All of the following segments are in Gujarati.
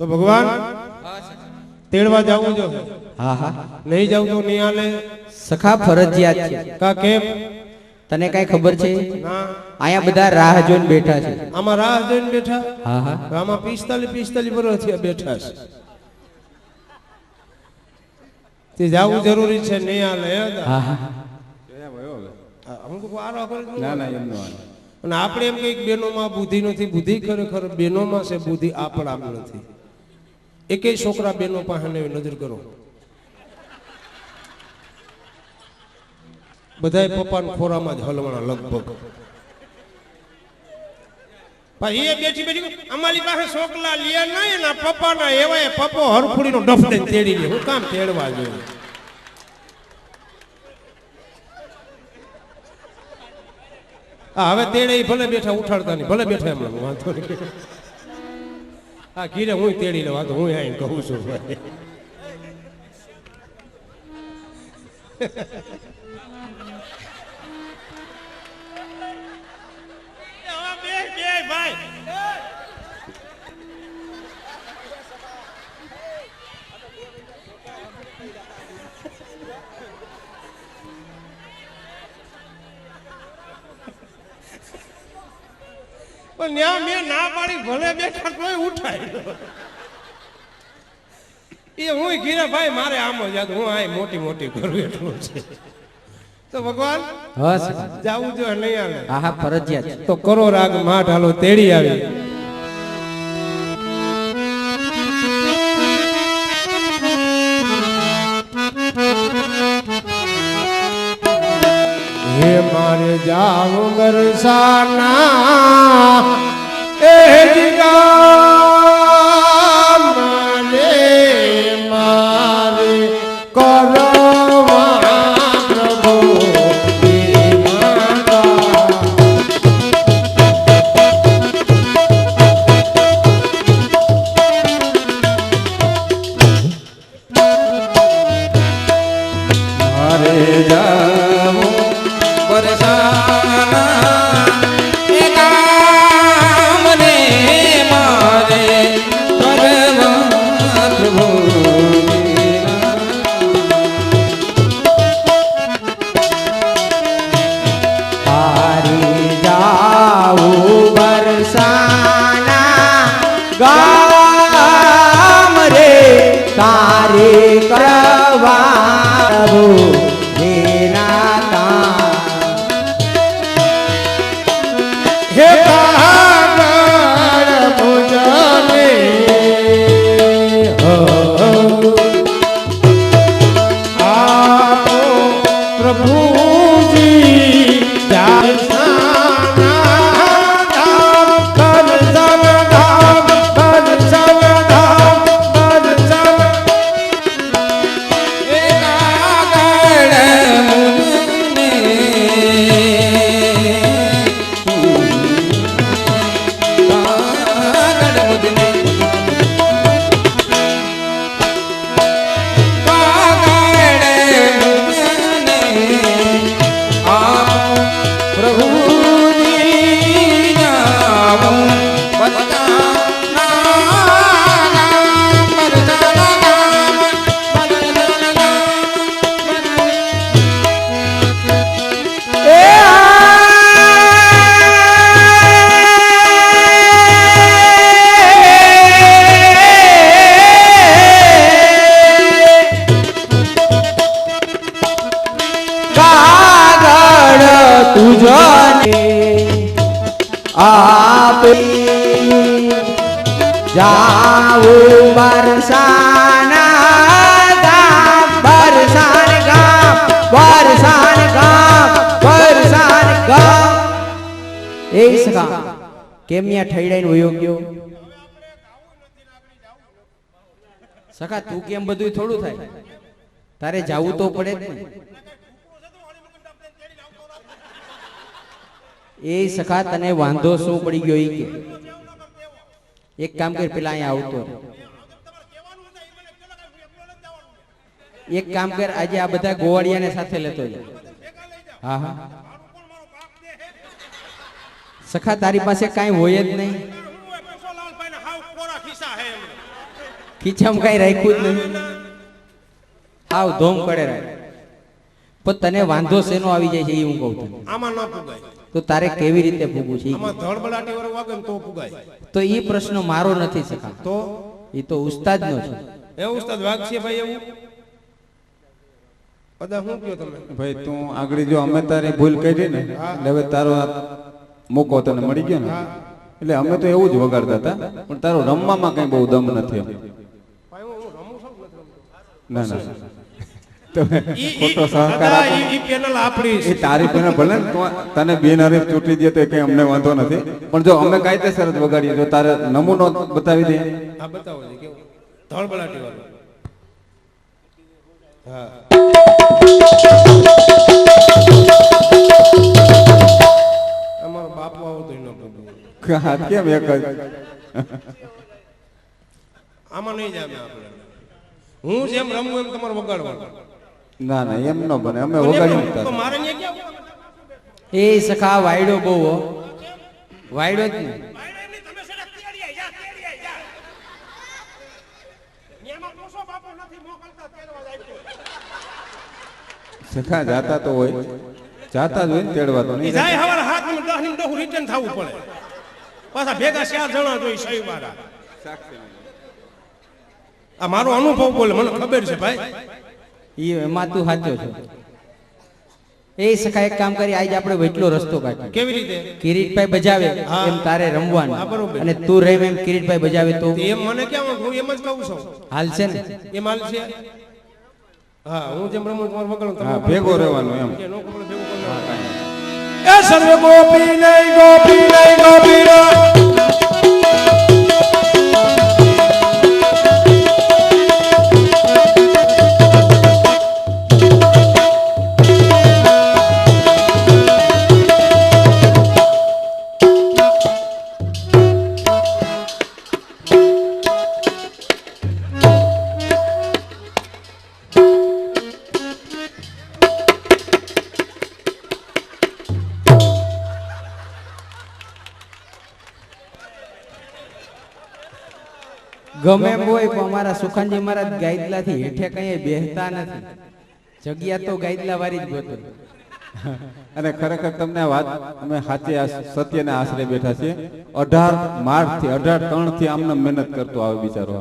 તો ભગવાન તેડવા જવું જો. હા હા. નહીં જાવ તો નહીં આલે સખા ફરજિયાત છે. કા કેમ? તને કઈ ખબર છે? અહીંયા બધા રાહ જોઈને બેઠા છે. આમાં રાહ જોઈને બેઠા? હા હા. આમાં પિસ્તાલીસ પિસ્તાલીસ વર્ષ થયા બેઠા છે. તે જાવું જરૂરી છે નહીં આલે હે? હા. હા અમુક વાર આખો જ ન ના ના એમનો અને આપણે એમ કઈ બેનોમાં બુદ્ધિ નથી. બુદ્ધિ ખરેખર બેનોમાં છે. બુદ્ધિ આપણામાં નથી. એકેય છોકરા બેનો પાસે ને નજર કરો. બધા પપ્પાના ખોરામાં જ હલવાના લગભગ. પાસે છોકલા લે નહીં એના પપ્પાના એવાય પપ્પો તેડી લે. કામ તેડવા જોઈએ હવે તેડે ભલે બેઠા ઉઠાડતા નહીં, ભલે બેઠા એમ વાંધો નહીં. હા ઘીરે હું તેડી લઉં. તો હું અહીં કહું છું. પણ ન્યા મેં ના પાડી ભલે બેઠા તોય ઉઠાય. એ હું ઘીરે ભાઈ મારે આમ જ યાદ હું આ મોટી મોટી કરું એટલું છે. તો ભગવાન જાવું જોઈએ નહીં આવે હા ફરજિયાત. તો કરો રાગ માઠ હાલો તેડી આવી. હે મારે જાવ ગરસાના એ ગામ રે મારે કરવા પ્રભુ বাবু જાવું બરસાના ગામ બરસાન ગામ બરસાન ગામ બરસાન ગામ. એ સખા, કેમ ન્યા ઠઈડાઈને સખા, તું કેમ બધું થોડું થાય? તારે જાવું તો પડે એ સખા, તને વાંધો શું પડી ગયો એ એક કામ કર, પેલા અહીંયા આવતો એક કામ કર, આજે આ બધા ગોવાળિયાને સાથે લેતો જા. હા હા. સખા, તારી પાસે કાંઈ હોય જ નહીં. ખીચામાં કઈ રાખ્યું જ નહીં. આવ ધોમ પડે પણ તને વાંધો શેનો આવી જાય છે એ હું કહું છું. આમાં ન પુગાય. તો તારે કેવી રીતે ભૂગવું છે આમાં વાળું વાગે તો પુગાય તો એ પ્રશ્ન મારો નથી સકા તો? એ તો ઉસ્તાદનો છે. એ ઉસ્તાદ વાગશે ભાઈ એવું? બધા શું કયો તમે? ભાઈ તું આગળ જો અમે તારી ભૂલ કરી ને એટલે હવે તારો આ મોકો તને મળી ગયો ને. એટલે અમે તો એવું જ વગાડતા હતા પણ તારો રમવામાં કઈ બહુ દમ નથી હું છું? ના ના. તને બિનહરીફ ચૂંટી દે તો કઈ અમને વાંધો નથી. પણ જો અમે કાયદેસર વગાડીએ જો તારે નમૂનો બતાવી દે. બતાવો ધડબડાટી વાળું. હા. અમારો બાપુ આવતો ન કેમ એક જ? આમાં નહીં જામે આપણે. હું જેમ રમું એમ તમારે વગાડવાનું. ના ના એમ ન બને. અમે વગાડી મારે એ સખા વાયડો બહુ હો. વાયડો જ ને સખા જાતા તો હોય. જાતા જ હોય ને તેડવા તો નહીં જાય હવાર હાથ મિનિટ દસ મિનિટ હું રિટર્ન થવું પડે. પાછા ભેગા ચાર જણા જોઈ સહી વાળા આ મારો અનુભવ બોલે મને ખબર છે ભાઈ. એ એમાં તું સાચો છો. એ સખા એક કામ કરી આજે આપણે વેટલો રસ્તો કાઢ્યો કેવી રીતે? કિરીટભાઈ બજાવે એમ તારે રમવાનું. અને તું રહી એમ કિરીટભાઈ બજાવે તો? એમ મને કેમ હું એમ જ કહું છું. હાલશે ને? એમ હાલ છે? હા હું જેમ રમું તમારે વગાડું તમે હા, ભેગો રહેવાનું એમ. એ સર્વ ગોપી નહીં. ગોપી નહીં ગોપી હોય પણ અમારા સુખાનજી મહારાજ ગાયદલાથી હેઠે કઈ બેહતા નથી. જગ્યા તો ગાયદલા વાળી જ ગોતું અને ખરેખર તમને વાત, અમે સાચે સત્યને આશરે બેઠા છીએ. અઢાર માર્ચથી અઢાર ત્રણથી આમને મહેનત કરતો આવે બિચારો.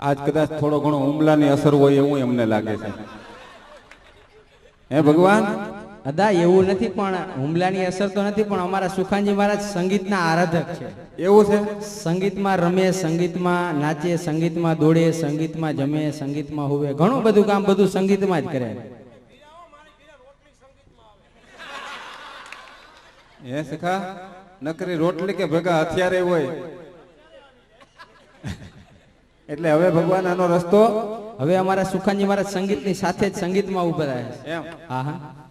આજ કદાચ થોડો ઘણો હુમલાની અસર હોય એવું એમને લાગે છે. હે ભગવાન? અદા એવું નથી પણ હુમલાની અસર તો નથી પણ અમારા સુખાનજી મહારાજ સંગીતના આરાધક છે. એવું છે? સંગીતમાં રમે સંગીતમાં નાચે સંગીતમાં દોડે સંગીતમાં જમે સંગીતમાં હોવે. ઘણું બધું કામ બધું સંગીતમાં જ કરે. હે સખા નકરી રોટલી કે ભેગા હથિયારે હોય. એટલે હવે ભગવાન આનો રસ્તો હવે અમારા સુખાનજી મહારાજ સંગીતની સાથે જ સંગીતમાં ઊભા રહ્યા છે. એમ. હા હા.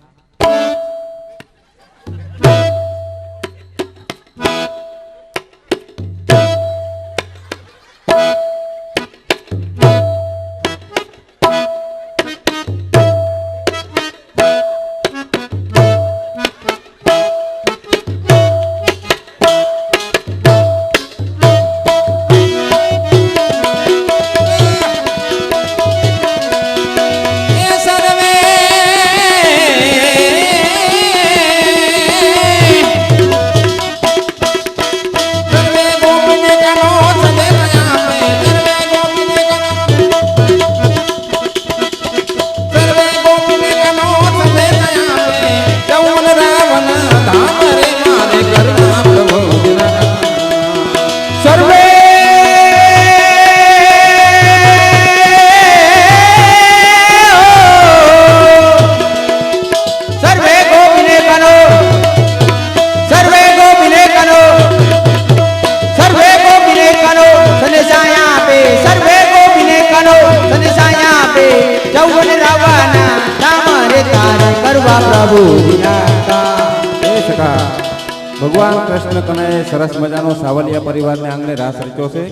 ભગવાન કૃષ્ણ કનૈયે સરસ મજાનો સાવલિયા પરિવારને આંગણે રાસ રચ્યો છે.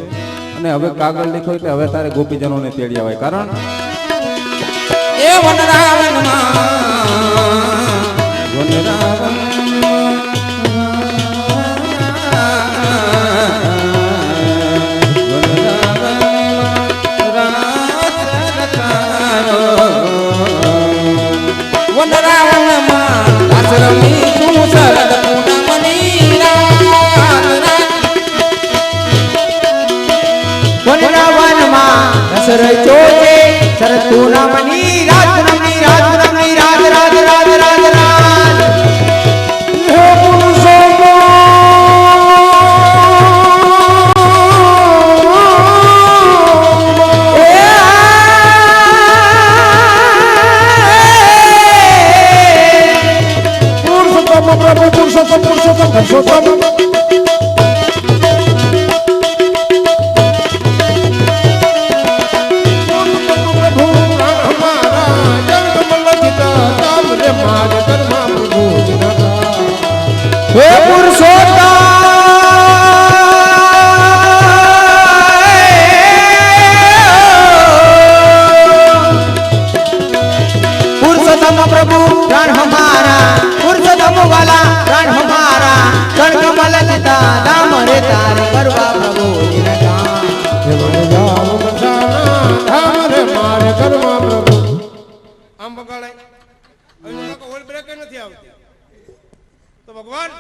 અને હવે કાગળ લીખો એટલે હવે તારે ગોપીજનોને તેડી હોય. કારણ એ વનરાવનમાં હર મહાપ્રભુ. આમ વગાડાય તો ભગવાન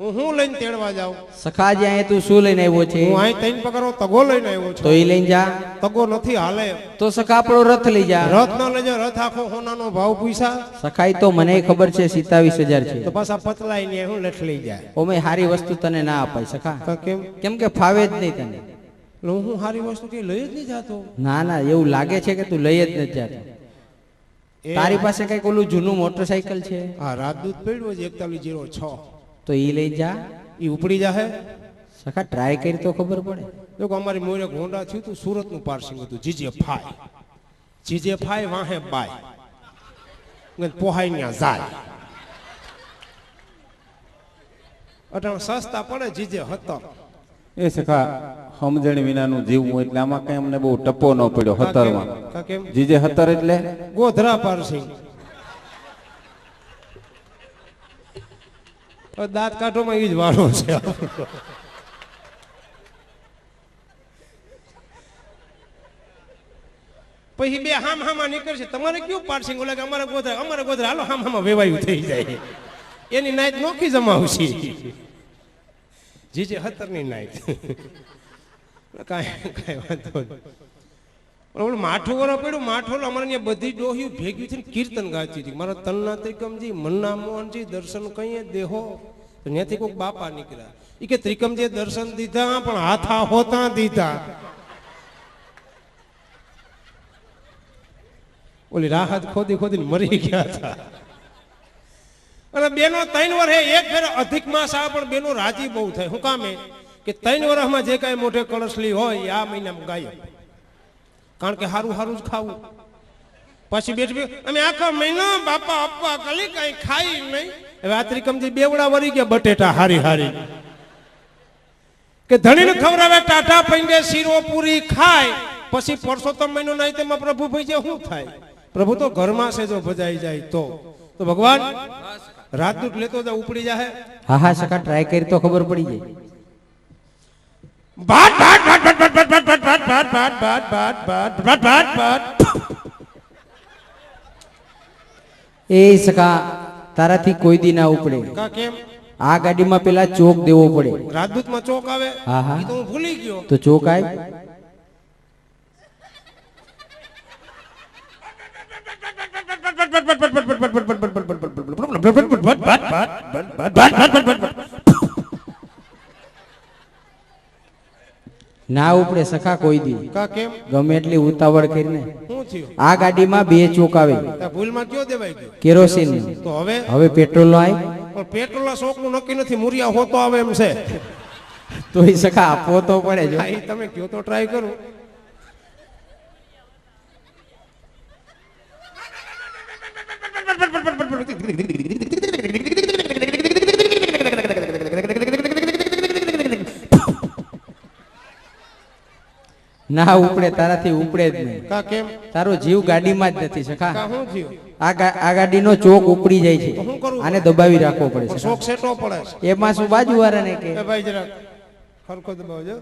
હું હું લઈને તેડવા જાઉં? સખા જ્યાં તું શું લઈને આવ્યો છે? હું અહીં તૈન પકડો તગો લઈને આવ્યો છું. જા. તગો નથી હાલે. તો સખા આપણો રથ લઈ જા. રથ ના લેજો રથ આખો હોનાનો ભાવ પૂછા. સખાઈ તો મને ખબર છે 27000 છે. તો પાછા પતલાઈ હું લઠ લઈ જા ઓમે હારી વસ્તુ તને ના અપાય સખા. કેમ? કેમ કે ફાવે જ નહીં તને. એટલે હું સારી વસ્તુ કે લઈ જ નહીં જાતો. ના ના એવું લાગે છે કે તું લઈ જ નથી જાતો. તારી પાસે કંઈક ઓલું જૂનું મોટરસાયકલ છે? હા રાજદૂત પડ્યું છે એકતાલીસ જીરો છ. તો એ લઈ જા. એ ઉપડી જાહે. સખા ટ્રાય કરી તો ખબર પડે. જો અમારી મોરે ગોંડા થયું હતું સુરતનું પાર્સિંગ હતું જીજે ફાય. જીજે ફાય વાહે બાય. પોહાઈ ન્યા જાય અટાણ સસ્તા પડે જીજે હતા એ સખા સમજણ વિનાનું જીવવું એટલે આમાં કઈ અમને બહુ ટપ્પો ન પડ્યો હતરમાં. જીજે હતર એટલે? ગોધરા પારસી. દાંત કાઢોમાં એ જ વારો છે પછી બે હામ હામાં નીકળશે. તમારે કયું પારસિંગ ઓલા કે અમારે ગોધરા અમારે ગોધરા હાલો હામ હામાં વેવાયું થઈ જાય. એની નાયત નોખી જમાવશે. જીજે હતરની નાઈટ કાંઈ કાંઈ વાંધો નહીં. માઠું વરો પડ્યું અમારે અહીંયા બધી ડોહ્યું ભેગી થઈને કીર્તન ગાતી હતી. મારા તનના ત્રિકમજી, મનના મોહનજી, દર્શન કહીએ દેહો. તો ત્યાંથી કોઈક બાપા નીકળ્યા. એ કે ત્રિકમજીએ દર્શન દીધા, પણ હાથા હોતા દીધા. ઓલી રાહત ખોદી ખોદીને મરી ગયા હતા. અને બેનો ત્રણ વર્ષે એક ફેર અધિક માસ આવે પણ બેનો રાજી બહુ થાય. શું કામે? કે ત્રણ વર્ષમાં જે કાંઈ મોઢે કળસલી હોય આ મહિનામાં ગાય કારણ કે સારું સારું જ ખાવું. પછી બેઠ અમે આખા મહિનો બાપા આપવા કલી કઈ ખાઈ નહીં. હવે કમજી બેવડા વળી ગયા બટેટા હારી હારી. કે ધણીને ખવડાવે ટાટા પૈંડે શીરો પૂરી ખાય. પછી પરસોત્તમ મહિનો નહીં તેમાં પ્રભુ ભાઈ જે શું થાય? પ્રભુ તો ઘરમાં છે જો ભજાઈ જાય તો. તો ભગવાન રાજદૂત લેતો જા ઉપડી જાય હા હા સખા ટ્રાય કરી તો ખબર પડી જાય ભાત ભાત ભાત ભાત ભાત ભાત ભાત ભાત ભાત ભાત ભાત ભાત ભાત ભાત ભાત એ સખા તારાથી કોઈ દી ના ઉપડે કા કેમ આ ગાડીમાં પેલા ચોક દેવો પડે રાજદૂતમાં ચોક આવે હા, હા. તો હું ભૂલી ગયો તો ચોક આય ના ઉપડે સખા કોઈ દી. કા કેમ? ગમે એટલી ઉતાવળ કરીને. શું થયું? આ ગાડીમાં બે ચોક આવે. ભૂલમાં કયો દેવાય ગયો? કેરોસીન. તો હવે? હવે પેટ્રોલ નો આવી પણ શોકનું નક્કી નથી. મુરિયા હોતો આવે એમ છે. તો એ સખા આપવો તો પડે જો. તમે કયો તો ટ્રાય કરું. ના ઉપડે તારાથી ઉપડે જ નહીં. કેમ? તારો જીવ ગાડીમાં જ નથી સખા. આ આ ગાડીનો ચોક ઉપડી જાય છે. આને દબાવી રાખવો પડે છે શોખ સેટો પડે છે. એમાં શું બાજુ વાળાને કે? ભાઈ જરા ખરખો દબાવજો.